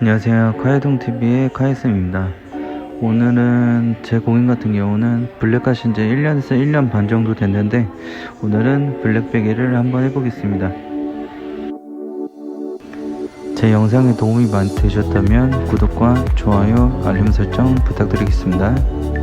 안녕하세요. 카이동 TV의 카이쌤입니다. 오늘은 제 공인 같은 경우는 블랙 하신 지 1년에서 1년 반 정도 됐는데 오늘은 블랙베개를 한번 해보겠습니다. 제 영상에 도움이 많이 되셨다면 구독과 좋아요, 알림 설정 부탁드리겠습니다.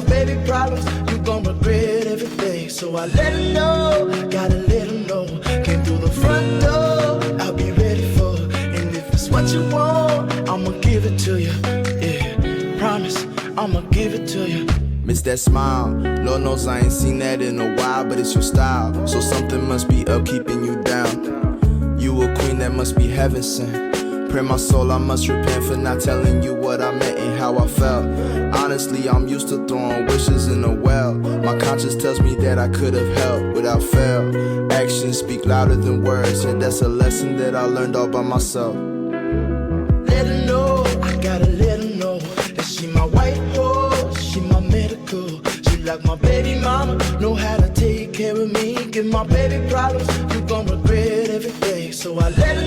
My baby problems, you gon' regret everything. So I let know, gotta let know. Came through the front door, I'll be ready for. her. And if it's what you want, I'ma give it to you. Yeah, promise, I'ma give it to you. Miss that smile. Lord knows I ain't seen that in a while, but it's your style. So something must be up keeping you down. You a queen that must be heaven sent. Pray my soul, I must repent for not telling you what I meant and how I felt. Honestly, I'm used to throwing wishes in a well. My conscience tells me that I could have helped without fail. Actions speak louder than words, and that's a lesson that I learned all by myself. Let her know, I gotta let her know that she my white horse, she my medical. She like my baby mama, know how to take care of me. Give my baby problems, you gon' regret every day. So I let